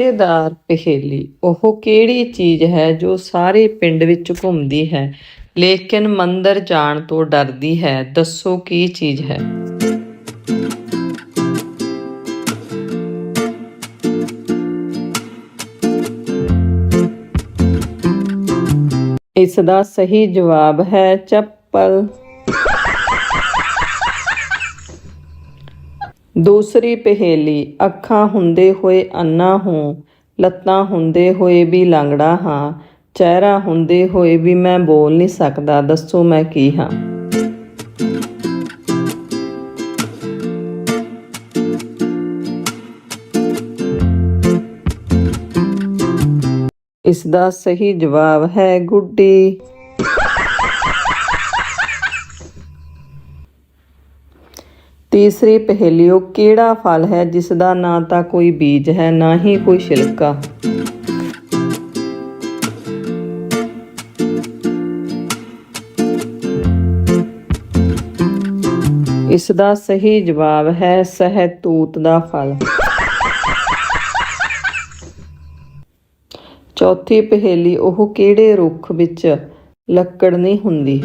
ਮਜ਼ੇਦਾਰ ਪਹੇਲੀ, ਉਹ ਕਿਹੜੀ ਚੀਜ਼ ਹੈ ਜੋ ਸਾਰੇ ਪਿੰਡ ਵਿੱਚ ਘੁੰਮਦੀ ਹੈ? ਲੇਕਿਨ ਮੰਦਰ ਜਾਣ ਤੋਂ ਡਰਦੀ ਹੈ, ਦੱਸੋ ਕੀ ਚੀਜ਼ ਹੈ? ਇਸ ਦਾ ਸਹੀ ਜਵਾਬ ਹੈ ਚੱਪਲ। ਦੂਸਰੀ ਪਹੇਲੀ, ਅੱਖਾਂ ਹੁੰਦੇ ਹੋਏ ਅੰਨਾ ਹੂੰ, ਲੱਤਾਂ ਹੁੰਦੇ ਹੋਏ ਵੀ ਲੰਗੜਾ ਹਾਂ, ਚਿਹਰਾ ਹੁੰਦੇ ਹੋਏ ਵੀ ਮੈਂ ਬੋਲ ਨਹੀਂ ਸਕਦਾ, ਦੱਸੋ ਮੈਂ ਕੀ ਹਾਂ? ਇਸ ਦਾ ਸਹੀ ਜਵਾਬ ਹੈ ਗੁੱਡੀ। ਤੀਸਰੀ ਪਹੇਲੀ ਉਹ ਕਿਹੜਾ ਫਲ ਹੈ ਜਿਸ ਦਾ ਨਾ ਤਾਂ ਕੋਈ ਬੀਜ ਹੈ, ਨਾ ਹੀ ਕੋਈ ਛਿਲਕਾ? ਇਸ ਦਾ ਸਹੀ ਜਵਾਬ ਹੈ ਸਹਿਤੂਤ ਦਾ ਫਲ। ਚੌਥੀ ਪਹੇਲੀ, ਉਹ ਕਿਹੜੇ ਰੁੱਖ ਵਿੱਚ ਲੱਕੜ ਨਹੀਂ ਹੁੰਦੀ?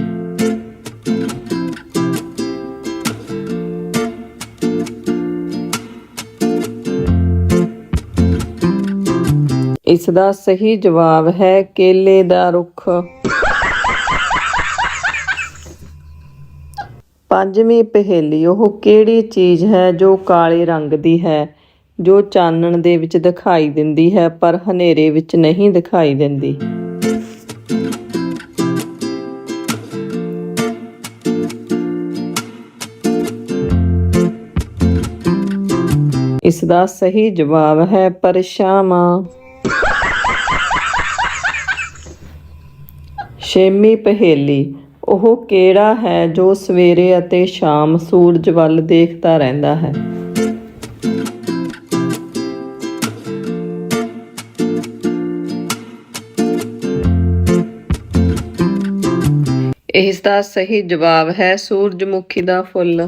ਇਸ ਦਾ ਸਹੀ ਜਵਾਬ ਹੈ ਕੇਲੇ ਦਾ ਰੁੱਖ। ਪੰਜਵੀਂ ਪਹੇਲੀ, ਉਹ ਕਿਹੜੀ ਚੀਜ਼ ਹੈ ਜੋ ਕਾਲੇ ਰੰਗ ਦੀ ਹੈ, ਜੋ ਚਾਨਣ ਦੇ ਵਿੱਚ ਦਿਖਾਈ ਦਿੰਦੀ ਹੈ, ਪਰ ਹਨੇਰੇ ਵਿੱਚ ਨਹੀਂ ਦਿਖਾਈ ਦਿੰਦੀ? ਇਸ ਦਾ ਸਹੀ ਜਵਾਬ ਹੈ ਪਰਛਾਵਾਂ ਛੇਵੀਂ ਪਹੇਲੀ, ਉਹ ਕਿਹੜਾ ਹੈ ਜੋ ਸਵੇਰੇ ਅਤੇ ਸ਼ਾਮ ਸੂਰਜ ਵੱਲ ਦੇਖਦਾ ਰਹਿੰਦਾ ਹੈ? ਇਸ ਦਾ ਸਹੀ ਜਵਾਬ ਹੈ ਸੂਰਜਮੁਖੀ ਦਾ ਫੁੱਲ।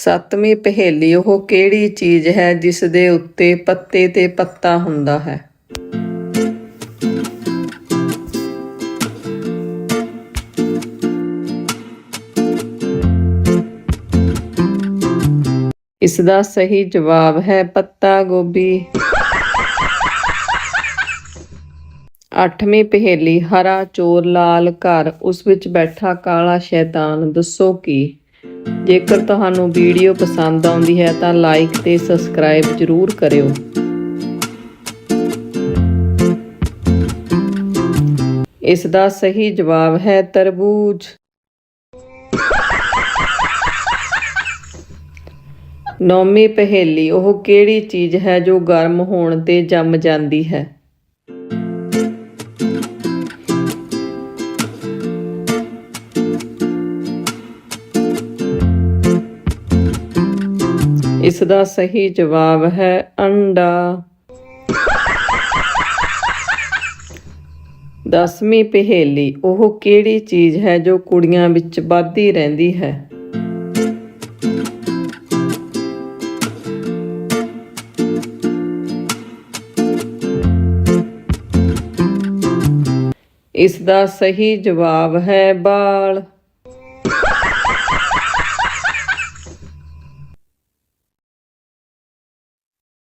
ਸੱਤਵੀਂ ਪਹੇਲੀ, ਉਹ ਕਿਹੜੀ ਚੀਜ਼ ਹੈ ਜਿਸ ਦੇ ਉੱਤੇ ਪੱਤੇ ਤੇ ਪੱਤਾ ਹੁੰਦਾ ਹੈ? ਇਸ ਦਾ ਸਹੀ ਜਵਾਬ ਹੈ ਪੱਤਾ ਗੋਭੀ। ਅੱਠਵੀਂ ਪਹੇਲੀ, ਹਰਾ ਚੋਰ ਲਾਲ ਘਰ, ਉਸ ਵਿੱਚ ਬੈਠਾ ਕਾਲਾ ਸ਼ੈਤਾਨ, ਦੱਸੋ ਕੀ? ਜੇਕਰ ਤੁਹਾਨੂੰ ਵੀਡੀਓ ਪਸੰਦ ਆਉਂਦੀ ਹੈ ਤਾਂ ਲਾਈਕ ਤੇ ਸਬਸਕ੍ਰਾਈਬ ਜ਼ਰੂਰ ਕਰਿਓ। ਇਸ ਦਾ ਸਹੀ ਜਵਾਬ ਹੈ ਤਰਬੂਜ। ਨੌਮੀ ਪਹੇਲੀ, ਉਹ ਕਿਹੜੀ ਚੀਜ਼ ਹੈ ਜੋ ਗਰਮ ਹੋਣ ਤੇ ਜੰਮ ਜਾਂਦੀ ਹੈ? ਇਸ ਦਾ ਸਹੀ ਜਵਾਬ ਹੈ ਅੰਡਾ। ਦਸਵੀਂ ਪਹੇਲੀ, ਉਹ ਕਿਹੜੀ ਚੀਜ਼ ਹੈ ਜੋ ਕੁੜੀਆਂ ਵਿੱਚ ਵੱਧਦੀ ਰਹਿੰਦੀ ਹੈ? ਇਸ ਦਾ ਸਹੀ ਜਵਾਬ ਹੈ ਬਾਲ।